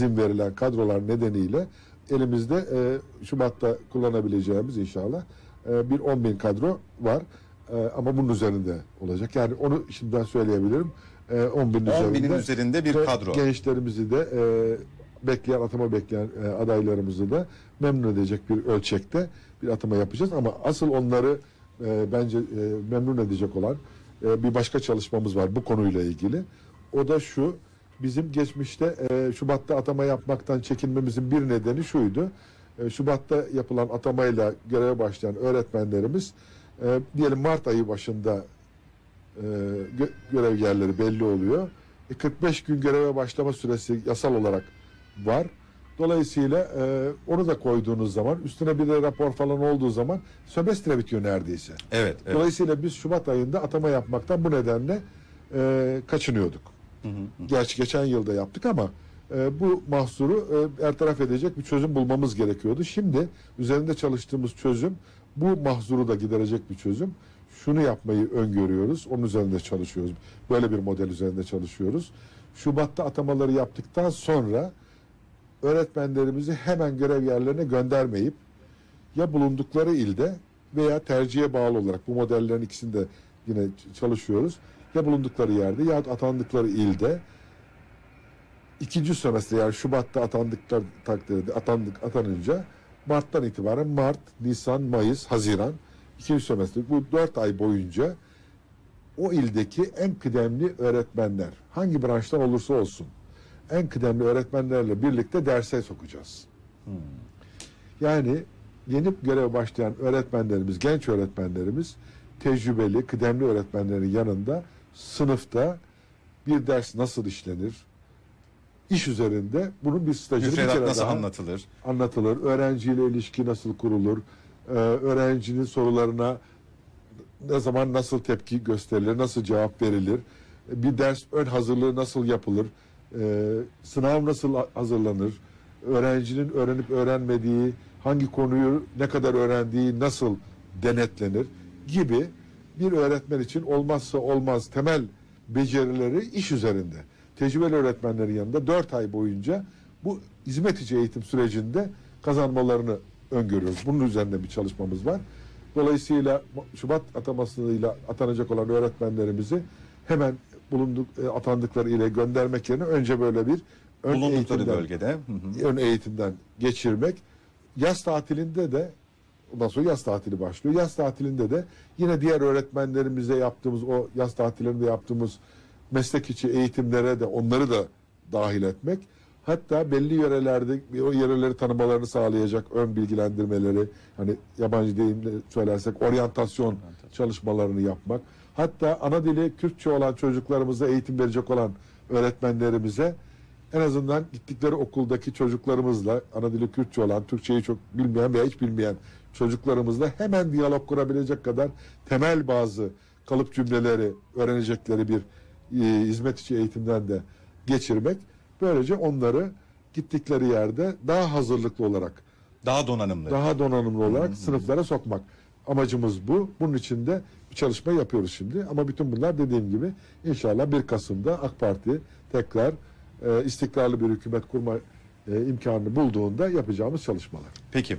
izin verilen kadrolar nedeniyle elimizde e, Şubat'ta kullanabileceğimiz inşallah e, bir 10 bin kadro var. E, ama bunun üzerinde olacak. Yani onu şimdiden söyleyebilirim. E, 10 bin 10 binin üzerinde. üzerinde bir kadro. Gençlerimizi de e, bekleyen, atama bekleyen e, adaylarımızı da memnun edecek bir ölçekte bir atama yapacağız. Ama asıl onları e, bence e, memnun edecek olan e, bir başka çalışmamız var bu konuyla ilgili. O da şu, bizim geçmişte e, Şubat'ta atama yapmaktan çekinmemizin bir nedeni şuydu. E, Şubat'ta yapılan atamayla göreve başlayan öğretmenlerimiz e, diyelim Mart ayı başında e, gö- görev yerleri belli oluyor. E, 45 gün göreve başlama süresi yasal olarak var. Dolayısıyla e, onu da koyduğunuz zaman üstüne bir de rapor falan olduğu zaman sömestre bitiyor neredeyse. Evet, evet. Dolayısıyla biz Şubat ayında atama yapmaktan bu nedenle e, kaçınıyorduk. Gerçi geçen yılda yaptık ama e, bu mahsuru e, bertaraf edecek bir çözüm bulmamız gerekiyordu. Şimdi üzerinde çalıştığımız çözüm bu mahzuru da giderecek bir çözüm. Şunu yapmayı öngörüyoruz. Onun üzerinde çalışıyoruz. Böyle bir model üzerinde çalışıyoruz. Şubat'ta atamaları yaptıktan sonra öğretmenlerimizi hemen görev yerlerine göndermeyip ya bulundukları ilde veya tercihe bağlı olarak bu modellerin ikisinde yine ç- çalışıyoruz. Ya bulundukları yerde ya atandıkları ilde. İkinci sömestre yani Şubat'ta atandıkları takdirde atandık atanınca Mart'tan itibaren Mart, Nisan, Mayıs, Haziran ikinci sömestre bu dört ay boyunca o ildeki en kıdemli öğretmenler hangi branştan olursa olsun en kıdemli öğretmenlerle birlikte derse sokacağız. Yani yeni göreve başlayan öğretmenlerimiz, genç öğretmenlerimiz tecrübeli, kıdemli öğretmenlerin yanında sınıfta bir ders nasıl işlenir, iş üzerinde bunun bir stajını bir kere nasıl daha anlatılır? anlatılır. Öğrenciyle ilişki nasıl kurulur? Ee, öğrencinin sorularına ne zaman nasıl tepki gösterilir? Nasıl cevap verilir? Bir ders ön hazırlığı nasıl yapılır? Ee, sınav nasıl ha- hazırlanır? Öğrencinin öğrenip öğrenmediği, hangi konuyu ne kadar öğrendiği nasıl denetlenir? Gibi bir öğretmen için olmazsa olmaz temel becerileri iş üzerinde. Tecrübeli öğretmenlerin yanında 4 ay boyunca bu hizmet içi eğitim sürecinde kazanmalarını öngörüyoruz. Bunun üzerinde bir çalışmamız var. Dolayısıyla Şubat atamasıyla atanacak olan öğretmenlerimizi hemen bulunduk e, atandıkları ile göndermek yerine önce böyle bir ön Bulundukları eğitimden, bölgede. Hı hı. ön eğitimden geçirmek. Yaz tatilinde de ondan sonra yaz tatili başlıyor. Yaz tatilinde de yine diğer öğretmenlerimize yaptığımız o yaz tatillerinde yaptığımız meslek içi eğitimlere de onları da dahil etmek. Hatta belli yörelerde o yöreleri tanımalarını sağlayacak ön bilgilendirmeleri hani yabancı deyimle söylersek oryantasyon çalışmalarını yapmak. Hatta ana dili Kürtçe olan çocuklarımıza eğitim verecek olan öğretmenlerimize en azından gittikleri okuldaki çocuklarımızla ana dili Kürtçe olan, Türkçeyi çok bilmeyen veya hiç bilmeyen çocuklarımızla hemen diyalog kurabilecek kadar temel bazı kalıp cümleleri öğrenecekleri bir e, hizmet içi eğitimden de geçirmek. Böylece onları gittikleri yerde daha hazırlıklı olarak, Daha donanımlı. daha donanımlı olarak sınıflara sokmak. Amacımız bu. Bunun için de bir çalışma yapıyoruz şimdi. Ama bütün bunlar dediğim gibi inşallah 1 Kasım'da AK Parti tekrar e, istikrarlı bir hükümet kurma e, imkanını bulduğunda yapacağımız çalışmalar. Peki.